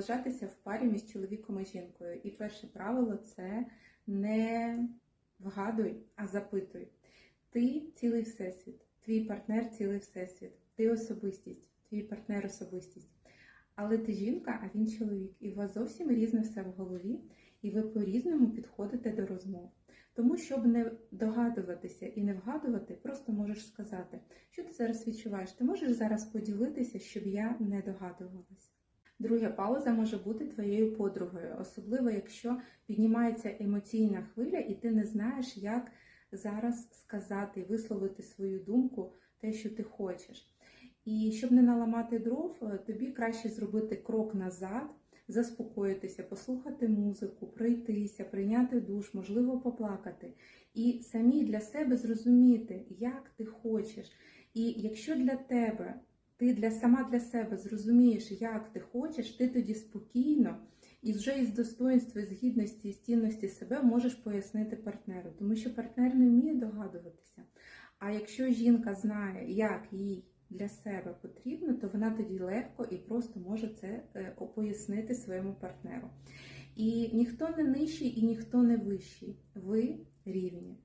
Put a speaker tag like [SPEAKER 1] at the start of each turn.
[SPEAKER 1] залишатися в парі між чоловіком і жінкою. І перше правило це не вгадуй, а запитуй. Ти цілий всесвіт, твій партнер цілий всесвіт, ти особистість, твій партнер особистість. Але ти жінка, а він чоловік, і у вас зовсім різне все в голові, і ви по-різному підходите до розмов. Тому, щоб не догадуватися і не вгадувати, просто можеш сказати, що ти зараз відчуваєш. Ти можеш зараз поділитися, щоб я не догадувалася. Друга пауза може бути твоєю подругою, особливо якщо піднімається емоційна хвиля, і ти не знаєш, як зараз сказати, висловити свою думку, те, що ти хочеш. І щоб не наламати дров, е, тобі краще зробити крок назад, заспокоїтися, послухати музику, пройтися, прийняти душ, можливо, поплакати. І самі для себе зрозуміти, як ти хочеш. І якщо для тебе ти для сама для себе зрозумієш, як ти хочеш, ти тоді спокійно і вже із достоинства, з гідності і з цінності себе можеш пояснити партнеру, тому що партнер не вміє догадуватися. А якщо жінка знає, як їй для себе потрібно, то вона тоді легко і просто може це е, пояснити своєму партнеру. І ніхто не нижчий і ніхто не вищий. Ви рівні.